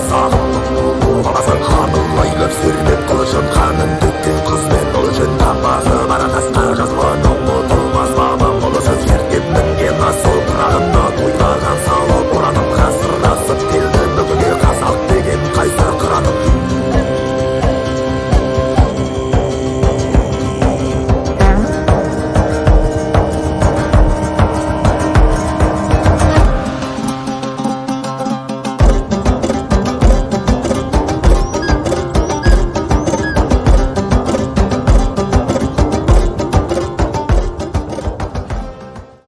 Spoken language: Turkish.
Olamazsan Olamazsan hanımla ilip sürünüp kılıçın Kanın döktün kız ben kılıçın kanmasın